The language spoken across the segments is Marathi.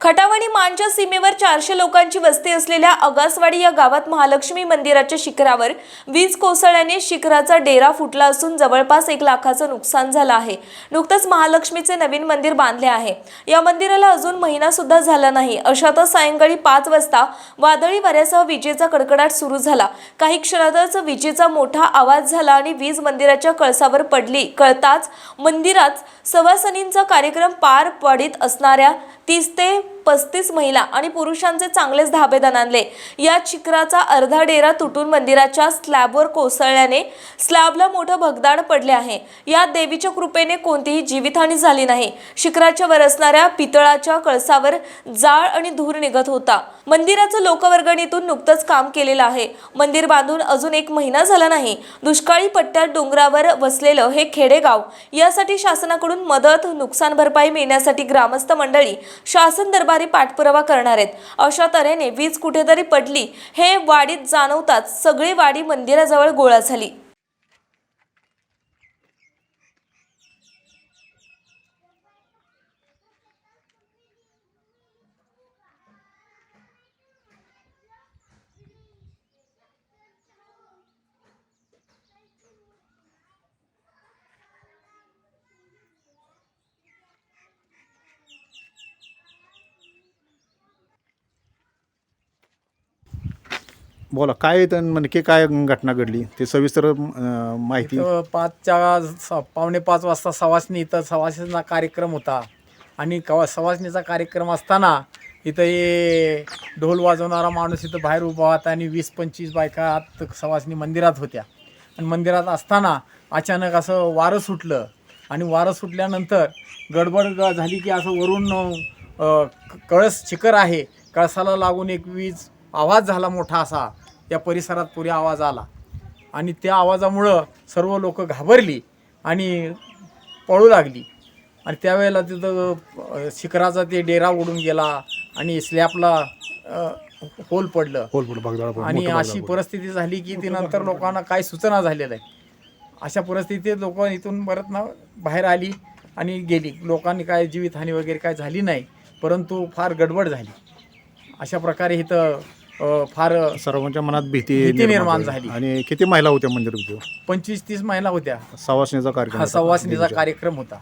खटावणी मानच्या सीमेवर चारशे लोकांची वस्ती असलेल्या अगासवाडी या गावात महालक्ष्मी मंदिराच्या शिखरावर वीज कोसळल्याने शिखराचा डेरा फुटला असून जवळपास एक लाखाचं नुकसान झालं आहे. नुकतंच महालक्ष्मीचे नवीन मंदिर बांधले आहे. या मंदिराला अजून महिना सुद्धा झाला नाही. अशातच सायंकाळी पाच वाजता वादळी वाऱ्यासह विजेचा कडकडाट सुरू झाला. काही क्षणातच विजेचा मोठा आवाज झाला आणि वीज मंदिराच्या कळसावर पडली. कळताच मंदिरात सवासनींचा कार्यक्रम पार पडित असणाऱ्या तीस ते पस्तीस महिला आणि पुरुषांचे चांगलेच धाबे आणले. या शिखराचा अर्धा डेरा तुटून मंदिराच्या स्लॅबवर कोसळल्याने स्लॅबला मोठं भगदाड पडले आहे. या देवीच्या कृपेने कोणतीही जीवितहानी झाली नाही. शिखराच्या वर असणाऱ्या पितळाच्या कळसावर जाळ आणि धूर निघत होता. मंदिराचं लोकवर्गणीतून नुकतंच काम केलेलं आहे. मंदिर बांधून अजून एक महिना झाला नाही. दुष्काळी पट्ट्यात डोंगरावर वसलेलं हे खेडेगाव. यासाठी शासनाकडून मदत नुकसान भरपाई मिळण्यासाठी ग्रामस्थ मंडळी शासन दरबार पाठपुरावा करणार आहेत. अशा तऱ्हेने वीज कुठेतरी पडली हे वाडीत जाणवताच सगळी वाडी मंदिराजवळ गोळा झाली. बोला काय तर म्हणजे काय घटना घडली? ते सविस्तर अं, माहिती. इथं पाचच्या स- पावणे पाच वाजता सवासणी इथं सवासणीचा कार्यक्रम होता. आणि कवा सवासणीचा कार्यक्रम असताना इथं हे ढोल वाजवणारा माणूस इथं बाहेर उभा होता आणि वीस पंचवीस बायका आत सवासणी मंदिरात होत्या. आणि मंदिरात असताना अचानक असं वारं सुटलं. आणि वारं सुटल्यानंतर गडबड ग- झाली की असं वरून क- कळस शिखर आहे. कळसाला लागून एक वीज आवाज झाला मोठा असा. त्या परिसरात पुरे आवाज आला. आणि त्या आवाजामुळं सर्व लोक घाबरली आणि पळू लागली. आणि त्यावेळेला तिथं शिखराचा ते डेरा उडून गेला आणि स्लॅबला अ, होल पडलं. भगदाड बोल, आणि अशी. परिस्थिती झाली की ती नंतर लोकांना काय सूचना झालेल्या आहे अशा परिस्थितीत लोक इथून परत ना बाहेर आली आणि गेली. लोकांनी काय जीवितहानी वगैरे काय झाली नाही परंतु फार गडबड झाली. अशा प्रकारे इथं फार सर्वांच्या मनात भीती भीती निर्माण झाली. आणि किती महिला होत्या मंदिरात पंचवीस तीस महिला होत्या. सवासणीचा कार्यक्रम हा होता. सवासणीचा. कार्यक्रम होता.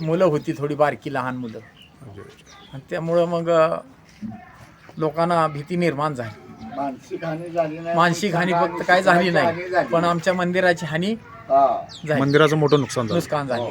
मुलं होती थोडी बारकी लहान मुलं. आणि त्यामुळं मग लोकांना भीती निर्माण झाली. मानसिक हानी फक्त काय झाली नाही पण आमच्या मंदिराची हानी झाली. मंदिराचं मोठं नुकसान झालं. नुकसान झाली.